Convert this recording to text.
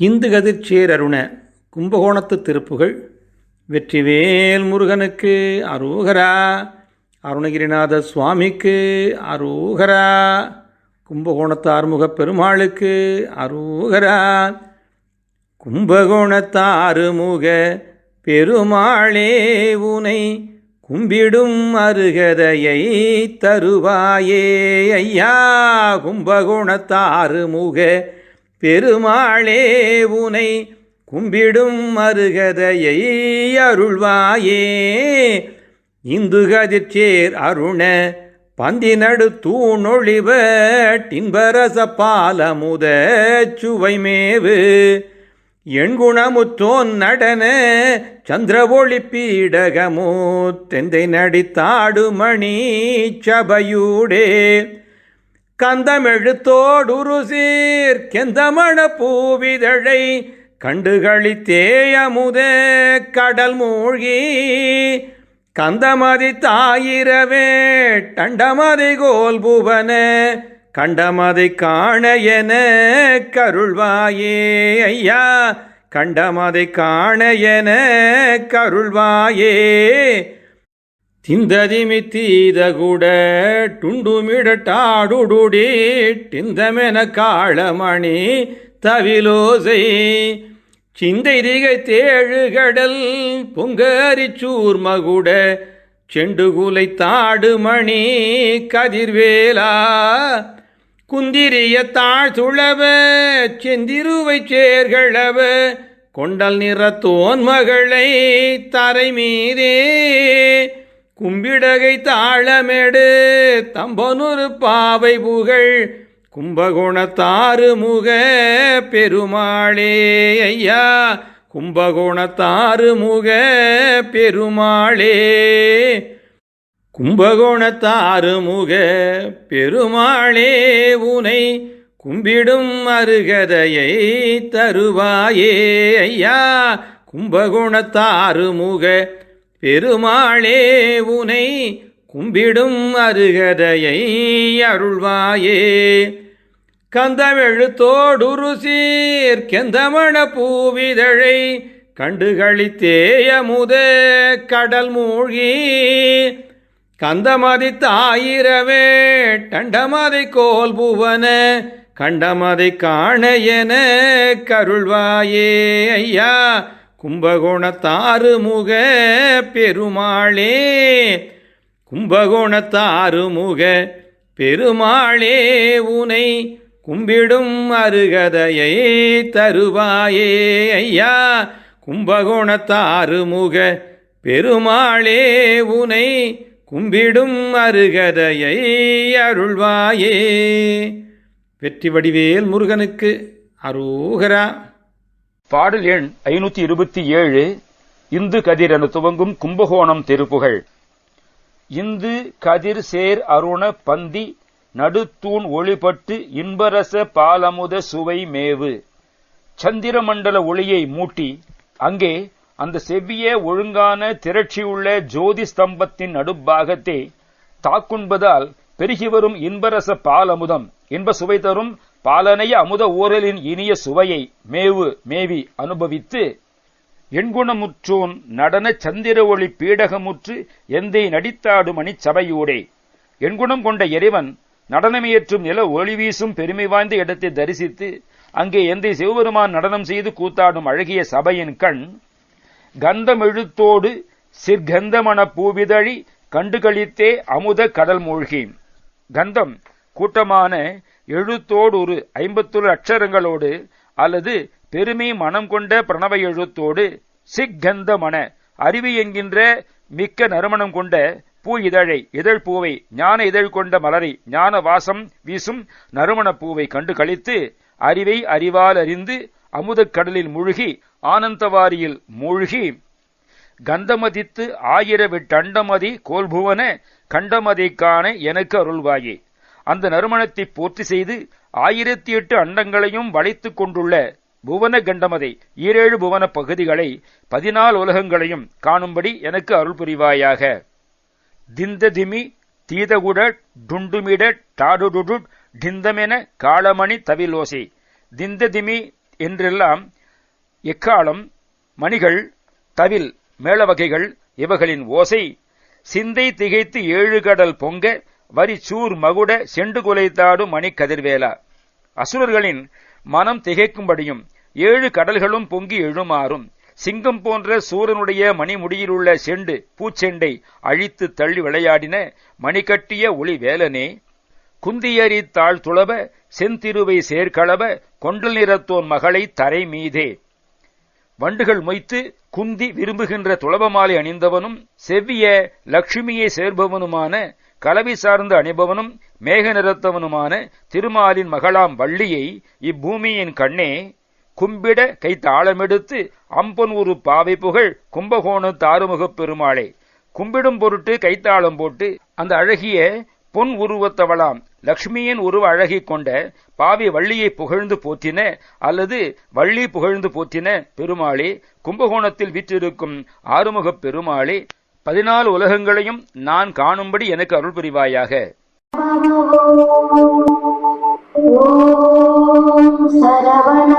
இந்து கதிர்ச்சேர் அருண கும்பகோணத்து திருப்புகள் வெற்றிவேல் முருகனுக்கு அரோகரா அருணகிரிநாத சுவாமிக்கு அரோகரா கும்பகோணத்து ஆறுமுகப் பெருமாளுக்கு அரோகரா. கும்பகோணத்தாறுமுக பெருமாளே உனை கும்பிடும் அருகதையை தருவாயே. ஐயா கும்பகோணத்தாறுமுக பெருமாளே உனை கும்பிடும் அருகதையை அருள்வாயே. இந்து கதிர்ச்சேர் அருண பந்தினடு தூணொழிவ டின்பரச பாலமுத சுவைமேவு எண்குணமுத்தோன் நடன சந்திரவொளி பீடகமோ தெந்தை நடித்தாடுமணி சபையூடே. கந்தமெழுத்தோடுரு சீர் கெந்தமண பூவிதழை கண்டுகளி கண்டுகளித்தேயமுத கடல் மூழ்கி. கந்தமதி தாயிரவே டண்டமதி கோல் புவன கண்டமதை காண என கருள்வாயே ஐயா. கண்டமதை காண என கருள்வாயே. திந்ததிமி தீதகுட டுண்டுமிடட்டாடுடுடி டிந்தமென காளமணி தவிலோசை. சிந்தை திகை தேழு கடல் பொங்கரிச்சூர் மகுட செண்டுகுலை தாடுமணி கதிர்வேலா. குந்திரிய தாழ்துளவ செந்திருவை சேர்களவ கொண்டல் நிறத்தோன் மகளை தரை மீதே கும்பிடகை தாளமெடு தம்பனொரு பாவை புகழ் கும்பகோணத்தாறு முக பெருமாளே ஐயா கும்பகோணத்தாறு முக பெருமாளே. கும்பகோணத்தாறு முக பெருமாளே உனை கும்பிடும் அருகதையை தருவாயே ஐயா. கும்பகோணத்தாறு முக பெருமாளே உனை கும்பிடும் அருகதையை அருள்வாயே. கந்தமெழுத்தோடுரு சீர் கெந்தமண பூவிதழை கண்டுகளித்தேயமுத கடல் மூழ்கி கந்தமதி தாயிரவே டண்டமதி கோல் புவன கண்டமதி காண என கருள்வாயே ஐயா. கும்பகோணத்தாறு முக பெருமாளே கும்பகோணத்தாறு முக பெருமாளே உனை கும்பிடும் அருகதையை தருவாயே ஐயா. கும்பகோணத்தாறு முக பெருமாளே உனை கும்பிடும் அருகதையை அருள்வாயே. வெற்றி வடிவேல் முருகனுக்கு அரோகரா. பாடல் எண் ஐநூத்தி இருபத்தி ஏழு இந்து கதிர் என துவங்கும் கும்பகோணம் திருப்புகழ். இந்து கதிர் சேர் அருண பந்தி நடுத்தூண் ஒளிபட்டு இன்பரச பாலமுத சுவை மேவு. சந்திரமண்டல ஒளியை மூட்டி அங்கே அந்த செவ்விய ஒழுங்கான திரட்சியுள்ள ஜோதி ஸ்தம்பத்தின் நடுப்பாகத்தை தாக்குண்பதால் பெருகி வரும் இன்பரச பாலமுதம் இன்ப சுவை தரும் பாலனைய அமுத ஊரலின் இனிய சுவையை மேவு மேவி அனுபவித்து எண்குணமுற்றோன் நடன சந்திர ஒளி பீடகமுற்று எந்தை நடித்தாடும் அணி சபையூடே எண்குணம் கொண்ட இறைவன் நடனமியற்றும் நில ஒளி வீசும் பெருமை வாய்ந்த இடத்தை தரிசித்து அங்கே எந்தை சிவபெருமான் நடனம் செய்து கூத்தாடும் அழகிய சபையின் கண் கந்தமெழுத்தோடு சிற்கந்தமண பூவிதழி கண்டுகளித்தே அமுத கடல் மூழ்கி. கந்தம் கூட்டமான எழுத்தோடு ஒரு ஐம்பத்தொரு அக்ஷரங்களோடு அல்லது பெருமை மனம் கொண்ட பிரணவ எழுத்தோடு சிக்கந்தமன அறிவு என்கின்ற மிக்க நறுமணம் கொண்ட பூ இதழை இதழ் பூவை ஞான இதழ் கொண்ட மலரை ஞான வாசம் வீசும் நறுமண பூவை கண்டு கழித்து அறிவை அறிவால் அறிந்து அமுதக் கடலில் மூழ்கி ஆனந்தவாரியில் மூழ்கி கந்தமதித்து ஆயிர விட்டண்டமதி கோல்புவன கண்டமதைக் காண எனக்கு அருள்வாயே. அந்த நறுமணத்தை பூர்த்தி செய்து ஆயிரத்தி எட்டு அண்டங்களையும் வளைத்துக் கொண்டுள்ள புவன கண்டமதை ஈரேழு புவன பகுதிகளை பதினாலு உலகங்களையும் காணும்படி எனக்கு அருள் புரிவாயாக திந்ததிமி தீதகுட டுண்டுமிட டாடுடுடு டிந்தமென காளமணி தவிலோசை. திந்ததிமி என்றெல்லாம் எக்காலம் மணிகள் தவில் மேளவகைகள் இவர்களின் ஓசை சிந்தை திகைத்து ஏழு கடல் பொங்க வரி சூர் மகுட செண்டு குலைத்தாடும் மணி கதிர்வேலா. அசுரர்களின் மனம் திகைக்கும்படியும் ஏழு கடல்களும் பொங்கி எழுமாறும் சிங்கம் போன்ற சூரனுடைய மணிமுடியிலுள்ள செண்டு பூச்செண்டை அழித்து தள்ளி விளையாடின மணிகட்டிய ஒளி வேலனே. குந்தியரி தாழ் துளப செந்திருவை சேர்க்களப கொண்டல் நிறத்தோன் மகளை தரை மீதே வண்டுகள் மொய்த்து குந்தி விரும்புகின்ற துளபமாலை அணிந்தவனும் செவ்விய லட்சுமியை சேர்பவனுமான கலவி சார்ந்து அணிபவனும் மேக நிறத்தவனுமான திருமாலின் மகளாம் வள்ளியை இப்பூமியின் கண்ணே கும்பிட கை தாளமெடுத்து அம்பன் ஒரு பாவை புகழ் கும்பகோண தாறுமுகப் பெருமாளே. கும்பிடும் பொருட்டு கைத்தாளம் போட்டு அந்த அழகிய பொன் உருவத்தவளாம். லக்ஷ்மியின் உருவ அழகை கொண்ட பாவி வள்ளியை புகழ்ந்து போத்தின அல்லது வள்ளி புகழ்ந்து போத்தின பெருமாளே கும்பகோணத்தில் வீற்றிருக்கும் ஆறுமுகப் பெருமாளே பதினாலு உலகங்களையும் நான் காணும்படி எனக்கு அருள் புரிவாயாக. சரவண